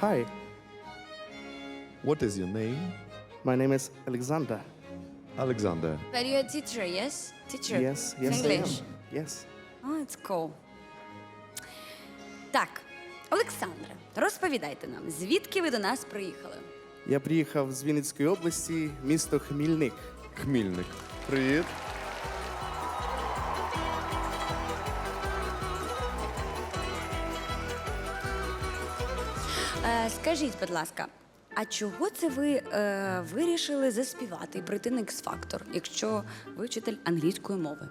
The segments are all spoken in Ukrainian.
Hi, What is your name? my name is Alexander. Alexander. But you're a teacher, yes? Teacher Yes, yes, I am. Yes. Oh, it's cool. Так, Олександре, розповідайте нам, звідки ви до нас приїхали? Я приїхав з Вінницької області, місто Хмільник. Хмільник. Привіт. Е, скажіть, будь ласка, а чого це ви е, вирішили заспівати і прийти на X-Factor, якщо ви вчитель англійської мови?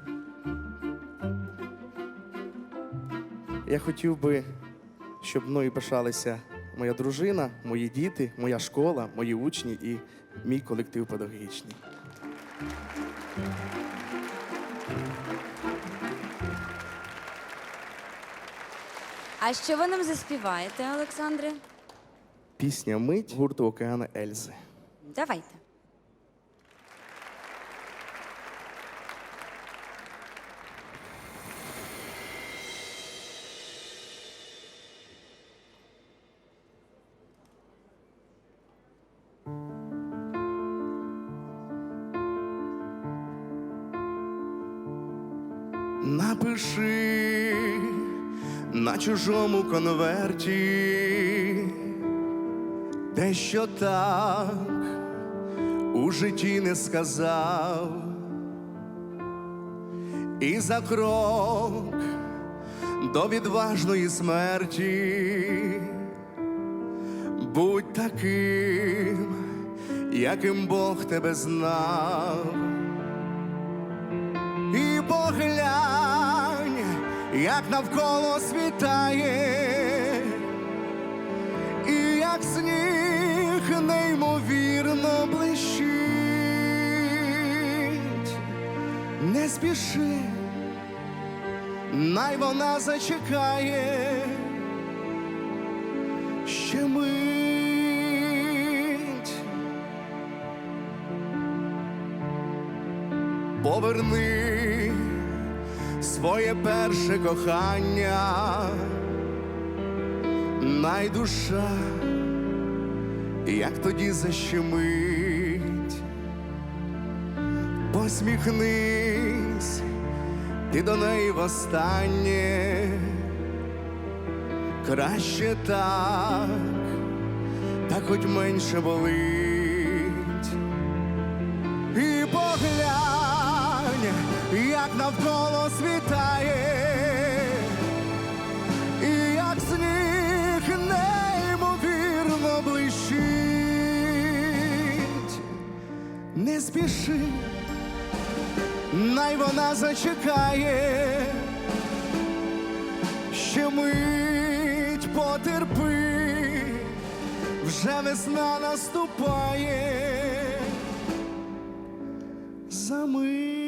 Я хотів би, щоб мною пишалися моя дружина, мої діти, моя школа, мої учні і мій колектив педагогічний. А що ви нам заспіваєте, Олександре? Пісня Мить гурту Океана Ельзи. Давайте. Напиши на чужому конверті те, що так у житті не сказав, і за крок до відважної смерті будь таким, яким Бог тебе знав. І поглянь, як навколо світає, і як сніг неймовірно блищить. Не спіши, най вона зачекає. Ще мить. Поверни своє перше кохання, найдуша, як тоді защемить, посміхнись, ти до неї востаннє, краще так, так хоч менше болить. І поглянь, як навколо світає, Не спіши, най вона зачекає, ще мить потерпи, вже весна наступає за.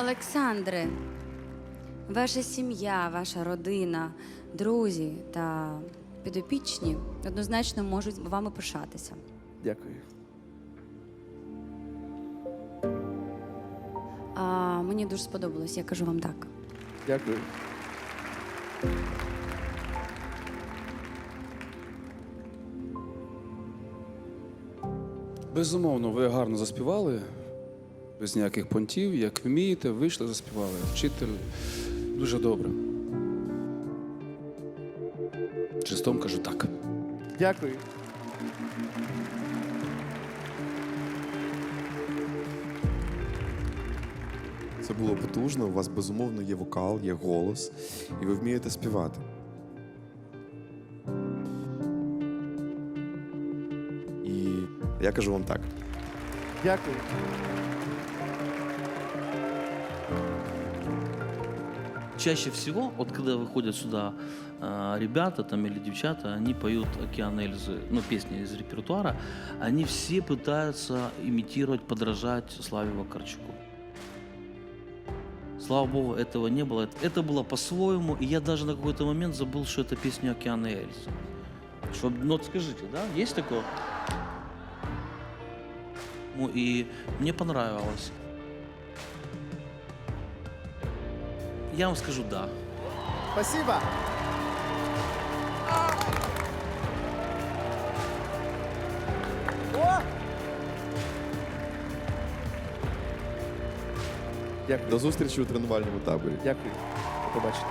Олександре, ваша сім'я, ваша родина, друзі та підопічні однозначно можуть вами пишатися. Дякую. А мені дуже сподобалось, я кажу вам так. Дякую. Безумовно, ви гарно заспівали, без ніяких понтів, як вмієте, вийшли, заспівали. Вчитель дуже добре. Чистом кажу так. Дякую. Це було потужно. У вас безумовно є вокал, є голос, і ви вмієте співати. І я кажу вам так: Дякую. чаще всего, вот когда выходят сюда э, ребята там или девчата, они поют «Океан Эльзы», ну, песни из репертуара, они все пытаются имитировать, подражать Славе Вакарчуку. Слава богу, этого не было. Это, было по-своему, и я даже на какой-то момент забыл, что это песня «Океана Эльзы». Что, ну скажите, да, есть такое? Ну и мне понравилось. Я вам скажу да. Спасибо. Дякую. До зустрічі у тренувальному таборі. Дякую. Побачите.